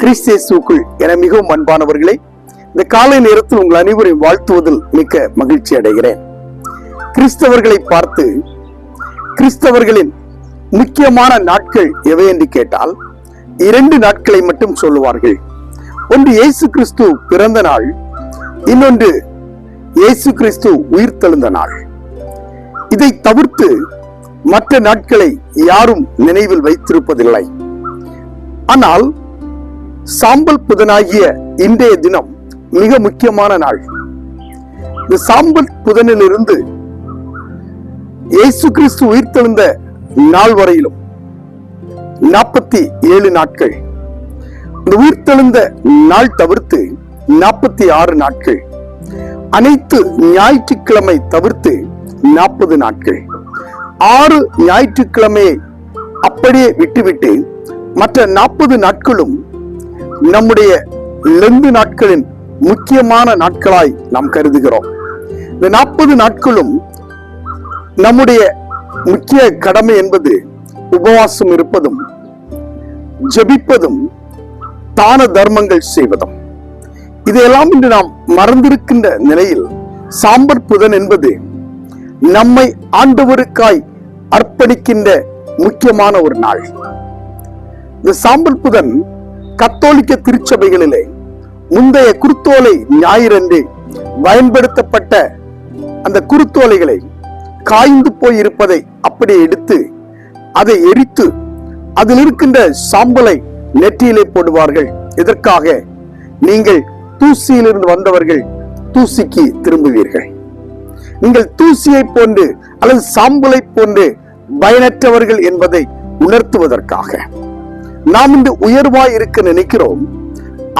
கிறிஸ்தேசுக்குள் என மிகவும் அன்பானவர்களே இந்த காலை நேரத்தில் உங்கள் அனைவரையும் வாழ்த்துவதில் மிக்க மகிழ்ச்சி அடைகிறேன். கிறிஸ்தவர்களை பார்த்து கிறிஸ்தவர்களின் முக்கியமான நாட்கள் எவை என்று கேட்டால் இரண்டு நாட்களை மட்டும் சொல்லுவார்கள். ஒன்று இயேசு கிறிஸ்து பிறந்த நாள் இன்னொன்று இயேசு கிறிஸ்து உயிர் தெழுந்த நாள். இதை தவிர்த்து மற்ற நாட்களை யாரும் நினைவில் வைத்திருப்பதில்லை. ஆனால் சாம்பல் புதனாகிய இன்றைய தினம் மிக முக்கியமான நாள். இந்த சாம்பல் புதனிலிருந்து இயேசு கிறிஸ்து உயிர்த்தெழுந்த நாள் வரையிலும் நாற்பத்தி ஏழு நாட்கள். இந்த உயிர்த்தெழுந்த நாள் தவிர்த்து நாற்பத்தி ஆறு நாட்கள். அனைத்து ஞாயிற்றுக்கிழமை தவிர்த்து நாற்பது நாட்கள். ஆறு ஞாயிற்றுக்கிழமையை அப்படியே விட்டுவிட்டு மற்ற நாற்பது நாட்களும் நம்முடைய லெந்து நாட்களின் முக்கியமான நாட்களாய் நாம் கருதுகிறோம். இந்த நாற்பது நாட்களும் நம்முடைய முக்கிய கடமை என்பது உபவாசம் இருப்பதும் ஜபிப்பதும் தான தர்மங்கள் செய்வதும். இதையெல்லாம் இன்று நாம் மறந்திருக்கின்ற நிலையில் சாம்பர் புதன் என்பது நம்மை ஆண்டவருக்காய் அர்ப்பணிக்கின்ற முக்கியமான ஒரு நாள். இந்த சாம்பல் புதன் கத்தோலிக்க திருச்சபைகளிலே முந்தைய குருத்தோலை ஞாயிறன்று பயன்படுத்தப்பட்ட அந்த குருத்தோலைகளை காய்ந்து போய் இருப்பதை அப்படியே எடுத்து அதை எரித்து அதில் இருக்கின்ற சாம்பலை நெற்றியிலே போடுவார்கள். இதற்காக நீங்கள் தூசியிலிருந்து வந்தவர்கள் தூசிக்கு திரும்புவீர்கள். நீங்கள் தூசியை போன்று அல்லது சாம்பலை போன்று பயனற்றவர்கள் என்பதை உணர்த்துவதற்காக. நாம் இன்று உயர்வாய் இருக்க நினைக்கிறோம்.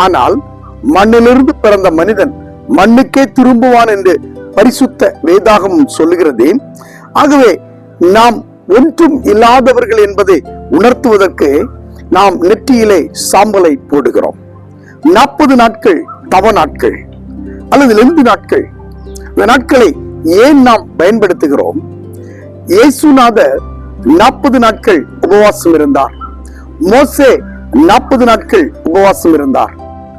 ஆனால் மண்ணிலிருந்து பிறந்த மனிதன் மண்ணுக்கே திரும்புவான் என்று பரிசுத்த வேதாகமும் சொல்லுகிறது ஆகவே நாம் ஒன்றும் இல்லாதவர்கள் என்பதை உணர்த்துவதற்கு நாம் நெற்றியிலே சாம்பலை போடுகிறோம். நாற்பது நாட்கள் தவ நாட்கள் அல்லது லெந்து நாட்கள். இந்த நாட்களை ஏன் நாம் பயன்படுத்துகிறோம்? இயேசுநாதர் நாற்பது நாட்கள் உபவாசம் இருந்தார். மோசே நாற்பது நாட்கள் உபவாசம் இருந்தார்.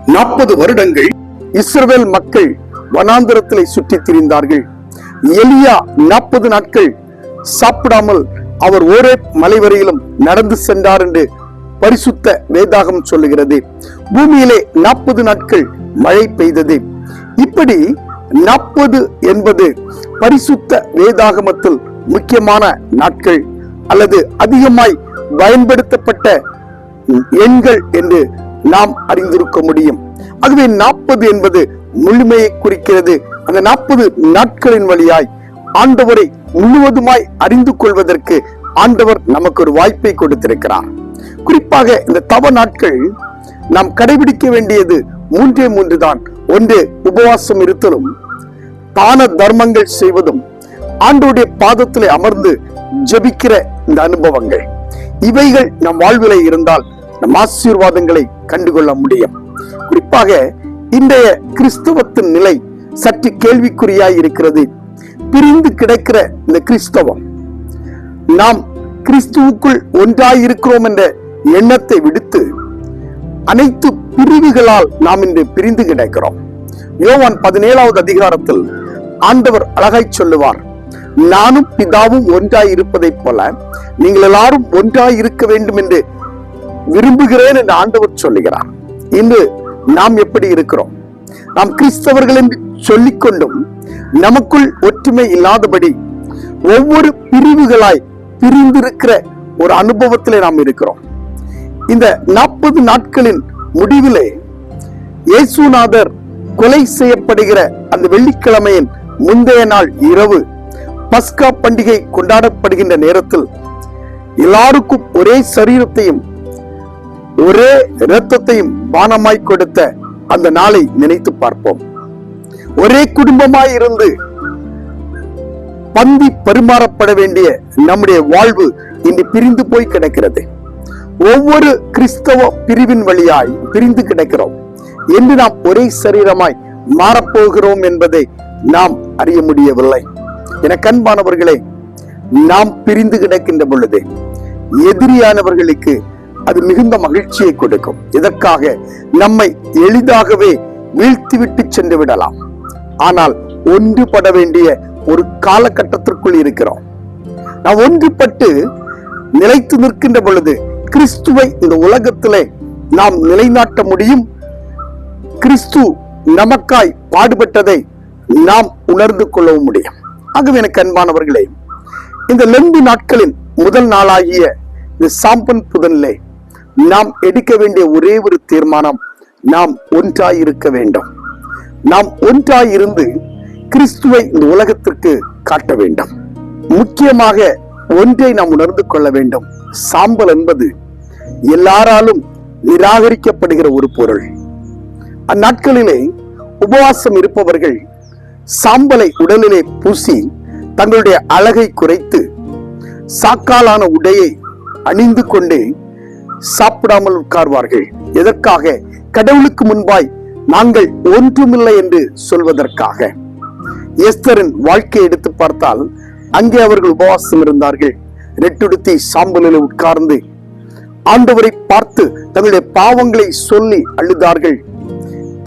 நாற்பது வருடங்கள் இஸ்ரவேல் மக்கள் வனாந்திரத்திலே சுற்றித் திரிந்தார்கள். எலியா நாற்பது நாட்கள் சாப்பிடாமல் அவர் ஒரே மலை வரையிலும் நடந்து சென்றார் என்று பரிசுத்த வேதாகம் சொல்லுகிறது. பூமியிலே நாற்பது நாட்கள் மழை பெய்தது. இப்படி நாற்பது என்பது பரிசுத்த வேதாகமத்தில் முக்கியமான நாட்கள் அல்லது அதிகமாய் பயன்படுத்தப்பட்ட எண்கள் என்று நாம் அறிந்திருக்க முடியும். ஆகவே நாற்பது என்பது முழுமையை குறிக்கிறது. அந்த நாற்பது நாட்களின் வழியாய் ஆண்டவரை முழுவதுமாய் அறிந்து கொள்வதற்கு ஆண்டவர் நமக்கு ஒரு வாய்ப்பை கொடுத்திருக்கிறார். குறிப்பாக இந்த தவ நாட்கள் நாம் கடைபிடிக்க வேண்டியது மூன்றே மூன்று தான். ஒன்று உபவாசம் இருத்தலும் தான தர்மங்கள் செய்வதும் ஆண்டோடைய பாதத்திலே அமர்ந்து ஜெபிக்கிற இந்த அனுபவங்கள். இவைகள் நம் வாழ்விலே இருந்தால் நம் ஆசீர்வாதங்களை கண்டுகொள்ள முடியும். குறிப்பாக இன்றைய கிறிஸ்தவத்தின் நிலை சற்று கேள்விக்குறியாய் இருக்கிறது. பிரிந்து கிடக்கிற இந்த கிறிஸ்தவம் நாம் கிறிஸ்துவுக்குள் ஒன்றாய் இருக்கிறோம் என்ற எண்ணத்தை விடுத்து அனைத்து பிரிவுகளால் நாம் இன்று பிரிந்து கிடக்கிறோம். யோவான் பதினேழாவது அதிகாரத்தில் ஆண்டவர் அழகாய் சொல்லுவார் நானும் பிதாவும் ஒன்றாய் இருப்பதைப் போல நீங்கள் எல்லாரும் ஒன்றாய் இருக்க வேண்டும் என்று விரும்புகிறேன் என்று ஆண்டவர் சொல்லுகிறார். இன்று நாம் எப்படி இருக்கிறோம்? நாம் கிறிஸ்தவர்கள் என்று சொல்லிக்கொண்டும் நமக்குள் ஒற்றுமை இல்லாதபடி ஒவ்வொரு பிரிவுகளாய் பிரிந்திருக்கிற ஒரு அனுபவத்திலே நாம் இருக்கிறோம். இந்த நாற்பது நாட்களின் முடிவிலே இயேசுநாதர் கொலை செய்யப்படுகிற அந்த வெள்ளிக்கிழமையின் முந்தைய நாள் இரவு பஸ்கா பண்டிகை கொண்டாடப்படுகின்ற நேரத்தில் எல்லாருக்கும் ஒரே சரீரத்தையும் ஒரே இரத்தத்தையும் பானமாய் கொடுத்த அந்த நாளை நினைத்து பார்ப்போம். ஒரே குடும்பமாய் இருந்து பந்தி பரிமாறப்பட வேண்டிய நம்முடைய வாழ்வு இன்று பிரிந்து போய் கிடக்கிறது. ஒவ்வொரு கிறிஸ்தவ பிரிவின் வழியாய் பிரிந்து கிடக்கிறோம். என்று நாம் ஒரே சரீரமாய் மாறப்போகிறோம் என்பதை நாம் அறிய முடியவில்லை. என கண்பானவர்களே நாம் பிரிந்து கிடக்கின்ற பொழுது எதிரியானவர்களுக்கு அது மிகுந்த மகிழ்ச்சியை கொடுக்கும். இதற்காக நம்மை எளிதாகவே வீழ்த்திவிட்டு சென்று விடலாம். ஆனால் ஒன்றுபட வேண்டிய ஒரு காலகட்டத்திற்குள் இருக்கிறோம். நாம் ஒன்றுபட்டு நிலைத்து நிற்கின்ற பொழுது கிறிஸ்துவை இந்த உலகத்திலே நாம் நிலைநாட்ட முடியும். கிறிஸ்து நமக்காய் பாடுபட்டதை நாம் உணர்ந்து கொள்ளவும் முடியும். ஆகவே எனக்கு அன்பானவர்களே இந்த லெம்பி நாட்களின் முதல் நாளாகிய இந்த சாம்பன் புதனிலே நாம் எடுக்க வேண்டிய ஒரே ஒரு தீர்மானம் நாம் ஒன்றாய் இருக்க வேண்டும். நாம் ஒன்றாய் இருந்து கிறிஸ்துவை இந்த உலகத்திற்கு காட்ட வேண்டும். முக்கியமாக ஒன்றை நாம் உணர்ந்து கொள்ள வேண்டும். சாம்பல் என்பது எல்லாராலும் நிராகரிக்கப்படுகிற ஒரு பொருள். அந்நாட்களிலே உபவாசம் இருப்பவர்கள் சாம்பலை உடலிலே பூசி தங்களுடைய அழகை குறைத்து சாக்காலான உடையை அணிந்து கொண்டே சாப்பிடாமல் உட்கார்வார்கள். எதற்காக? கடவுளுக்கு முன்பாய் நாங்கள் ஒன்றுமில்லை என்று சொல்வதற்காக. எஸ்தரின் வாழ்க்கையை எடுத்து பார்த்தால் அங்கே அவர்கள் உபவாசம் இருந்தார்கள். ரெட்டுடுத்தி சாம்பலில் உட்கார்ந்து ஆண்டவரை பார்த்து தங்களுடைய பாவங்களை சொல்லி அழுதார்கள்.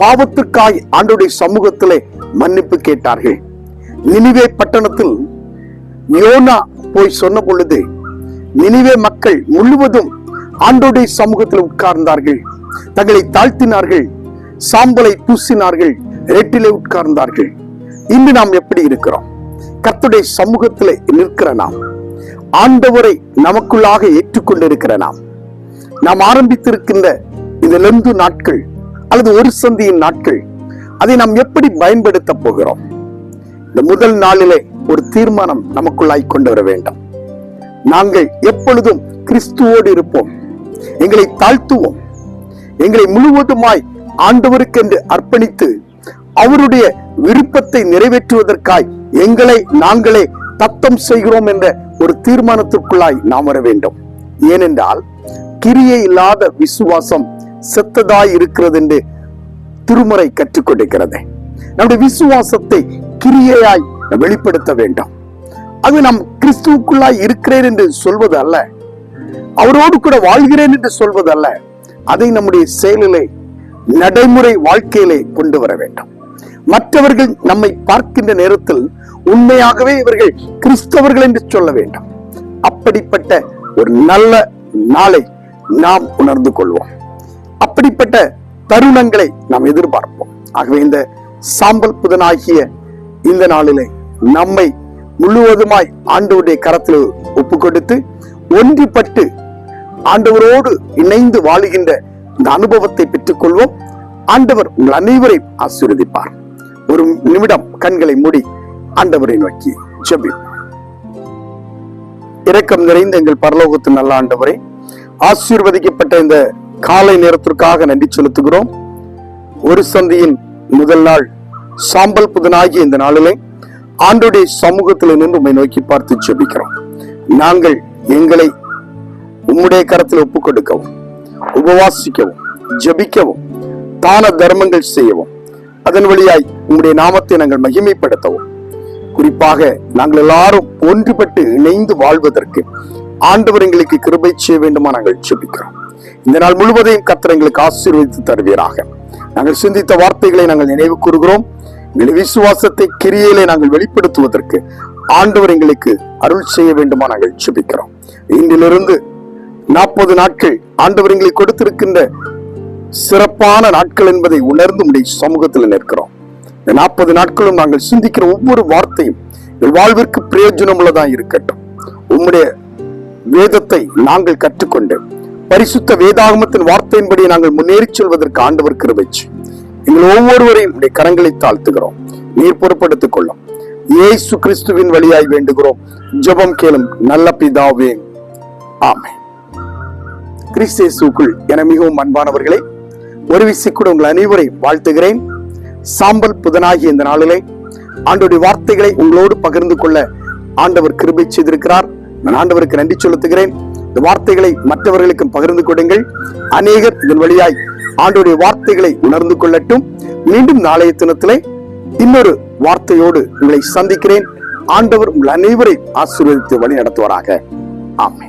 பாவத்துக்காய் ஆண்டவருடைய சமூகத்திலே மன்னிப்பு கேட்டார்கள். நினிவே பட்டணத்தில் யோனா போய் சொன்ன பொழுது நினிவே மக்கள் முழுவதும் ஆண்டோடைய சமூகத்தில் உட்கார்ந்தார்கள். தங்களை தாழ்த்தினார்கள் சாம்பலை பூசினார்கள் ரெட்டிலே உட்கார்ந்தார்கள். இன்று நாம் எப்படி இருக்கிறோம்? கர்த்தருடைய சமூகத்தில் நிற்கிற நாம் ஆண்டவரை நமக்குள்ளாக ஏற்றுக்கொண்டிருக்கிற நாம். நாம் ஆரம்பித்திருக்கின்ற இந்த லெந்து நாட்கள் அல்லது ஒரு சந்தியின் நாட்கள் அதை நாம் எப்படி பயன்படுத்த போகிறோம்? இந்த முதல் நாளிலே ஒரு தீர்மானம் நமக்குள்ளாய் கொண்டு வர வேண்டும். நாங்கள் எப்பொழுதும் கிறிஸ்துவோடு இருப்போம். எங்களை தாழ்த்துவோம். எங்களை முழுவதுமாய் ஆண்டவருக்கென்று அர்ப்பணித்து அவருடைய விருப்பத்தை நிறைவேற்றுவதற்காய் எங்களை நாங்களே தத்தம் செய்கிறோம் என்ற ஒரு தீர்மானத்திற்குள்ளாய் நாம் வர வேண்டும். ஏனென்றால் கிரியை இல்லாத விசுவாசம் செத்ததாய் இருக்கிறது என்று திருமுறை கற்றுக் கொடுக்கிறது நம்முடைய விசுவாசத்தை கிரியையாய் வெளிப்படுத்த வேண்டும். அது நாம் கிறிஸ்துவுக்குள்ளாய் இருக்கிறேன் என்று சொல்வது அல்ல அவரோடு கூட வாழ்கிறேன் என்று சொல்வது அல்ல அதை நம்முடைய செயலிலே நடைமுறை வாழ்க்கையிலே கொண்டு வர வேண்டும். மற்றவர்கள் நம்மை பார்க்கின்ற நேரத்தில் உண்மையாகவே இவர்கள் கிறிஸ்தவர்கள் என்று சொல்ல வேண்டும். அப்படிப்பட்ட ஒரு நல்ல நாளை நாம் உணர்ந்து கொள்வோம். அப்படிப்பட்ட தருணங்களை நாம் எதிர்பார்ப்போம். ஆகவே இந்த சாம்பல் புதனாகிய இந்த நாளிலே நம்மை முழுவதுமாய் ஆண்டவருடைய கரத்தில் ஒப்பு கொடுத்து ஒன்றிப்பட்டு ஆண்டவரோடு இணைந்து வாழுகின்ற இந்த அனுபவத்தை பெற்றுக்கொள்வோம். ஆண்டவர் உங்கள் அனைவரையும் ஆசீர்வதிப்பார். ஒரு நிமிடம் கண்களை மூடி ஆண்டவரை நோக்கி ஜபி இரக்கம் நிறைந்த எங்கள் பரலோகத்தின் நல்ல ஆண்டவரே ஆசீர்வதிக்கப்பட்ட இந்த காலை நேரத்திற்காக நன்றி செலுத்துகிறோம். ஒரு சந்தியின் முதல் நாள் சாம்பல் புதனாகிய இந்த நாளிலே ஆண்டுடைய சமூகத்தில் நின்று உம்மை நோக்கி பார்த்து ஜெபிக்கிறோம். நாங்கள் எங்களை உம்முடைய கரத்தில் ஒப்புக் கொடுக்கவும் உபவாசிக்கவும் ஜபிக்கவும் தான தர்மங்கள் செய்யவும் அதன் வழியாய் உம்முடைய நாமத்தை நாங்கள் மகிமைப்படுத்தவும். குறிப்பாக நாங்கள் எல்லாரும் ஒன்றுபட்டு இணைந்து வாழ்வதற்கு ஆண்டவர் எங்களுக்கு கிருபை செய்ய வேண்டுமா நாங்கள் ஜெபிக்கிறோம். இந்த நாள் முழுவதையும் கர்த்தர் எங்களுக்கு ஆசீர்வதித்து தருவீராக. நாங்கள் சிந்தித்த வார்த்தைகளை நாங்கள் நினைவு கூறுகிறோம். எங்கள் விசுவாசத்தை கிரியலை நாங்கள் வெளிப்படுத்துவதற்கு ஆண்டவர் எங்களுக்கு அருள் செய்ய வேண்டுமா நாங்கள் சுபிக்கிறோம் இன்றிலிருந்து நாற்பது நாட்கள் ஆண்டவர் எங்களுக்கு கொடுத்திருக்கின்ற சிறப்பான நாட்கள் என்பதை உணர்ந்து உடைய சமூகத்தில் நிற்கிறோம். இந்த நாற்பது நாட்களும் நாங்கள் சிந்திக்கிற ஒவ்வொரு வார்த்தையும் எங்கள் வாழ்விற்கு பிரயோஜனம் உள்ளதா இருக்கட்டும். உம்முடைய வேதத்தை நாங்கள் கற்றுக்கொண்டு பரிசுத்த வேதாகமத்தின் வார்த்தையின்படி நாங்கள் முன்னேறி செல்வதற்கு ஆண்டவர் கிருபைச்சு. எங்கள் ஒவ்வொருவரையும் உடைய கரங்களை தாழ்த்துகிறோம். நீர் பொறுப்படுத்திக் கொள்ளும். ஏசு கிறிஸ்துவின் வழியாய் வேண்டுகிறோம். ஜெபம் கேளும் நல்ல பிதாவே. ஆமை கிறிஸ்தேசுக்குள் என மிகவும் அன்பானவர்களே ஒரு விசை உங்கள் அனைவரையும் வாழ்த்துகிறேன். சாம்பல் புதனாகிய இந்த நாளிலே ஆண்டோடைய வார்த்தைகளை உங்களோடு பகிர்ந்து கொள்ள ஆண்டவர் கிருபை செய்திருக்கிறார். நான் ஆண்டவருக்கு நன்றி செலுத்துகிறேன். இந்த வார்த்தைகளை மற்றவர்களுக்கும் பகிர்ந்து கொடுங்கள். அநேகர் இதன் வழியாய் ஆண்டவருடைய வார்த்தைகளை உணர்ந்து கொள்ளட்டும். மீண்டும் நாளைய தினத்திலே இன்னொரு வார்த்தையோடு உங்களை சந்திக்கிறேன். ஆண்டவர் உங்கள் அனைவரை ஆசீர்வதித்து வழி நடத்துவாராக ஆமே